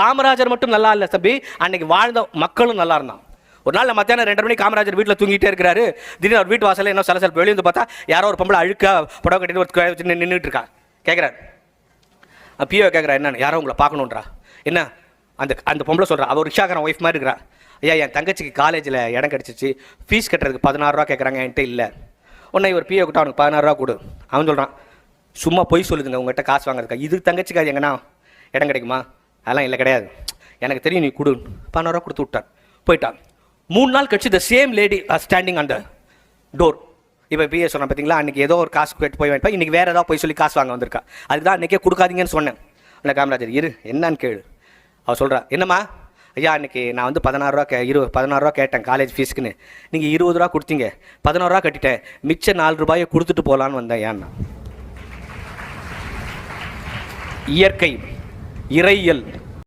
காமராஜர் மட்டும் நல்லா இல்லை தம்பி அன்னைக்கு வாழ்ந்த மக்களும் நல்லா இருந்தான் ஒரு நாள் மத்தியானம் ரெண்டு மணிக்கு காமராஜர் வீட்டில் தூங்கிட்டே இருக்கிறாரு. திடீர்னு அவர் வீட்டு வாசல்ல என்ன சில சில வெளியே வந்து பார்த்தா யாரோ ஒரு பொம்பளை அழுக்கா புடவை கட்டிட்டு ஒரு வச்சு நின்றுட்டு இருக்கா. கேட்குறாரு பிஓ கேட்குறா என்னன்னு? யாரோ உங்களை பார்க்கணுன்றா? என்ன? அந்த அந்த பொம்பளை சொல்கிறா அவள் ரிக்ஷாக்காரன் ஒய்ஃப் மாதிரி இருக்கிறா. ஐயா என் தங்கச்சிக்கு காலேஜில் இடம் கிடச்சிச்சு. ஃபீஸ் கட்டுறதுக்கு பதினாறுரூவா கேட்குறாங்க என்கிட்ட இல்லை. உடனே இவர் பியோ கிட்ட அவனுக்கு பதினாறுரூவா கொடு. அவன் சொல்கிறான் சும்மா பொய் சொல்லுதுங்க உங்கள்கிட்ட காசு வாங்குறதுக்கா? இதுக்கு தங்கச்சிக்காது எங்கன்னா இடம் கிடைக்குமா? அதெல்லாம் இல்லை கிடையாது. எனக்கு தெரியும் நீ கொடு. பன்னூறுவா கொடுத்து விட்டான் போயிட்டான். மூணு நாள் கழிச்சு the same lady standing uh, அந்த டோர் இப்போ பிஏ சொன்னேன் பார்த்தீங்களா அன்றைக்கி ஏதோ ஒரு காசு கேட்டு போய் வாங்கிப்பா இன்றைக்கி வேறு ஏதாவது போய் சொல்லி காசு வாங்க வந்திருக்கா. அதுக்கு தான் அன்றைக்கே கொடுக்காதீங்கன்னு சொன்னேன். இல்லை காமராஜர் இரு. என்னன்னு கேளு. அவள் சொல்கிறா என்னம்மா? ஐயா அன்றைக்கி நான் வந்து பதினாறுரூவா கே இரு பதினாறுரூவா கேட்டேன் காலேஜ் ஃபீஸ்க்குன்னு நீங்கள் இருபது ரூபா கொடுத்தீங்க. பதினோருவா கட்டிட்டேன். மிச்ச நாலு ரூபாயை கொடுத்துட்டு போகலான்னு வந்தேன் ஏன்னா இயற்கை இறையியல்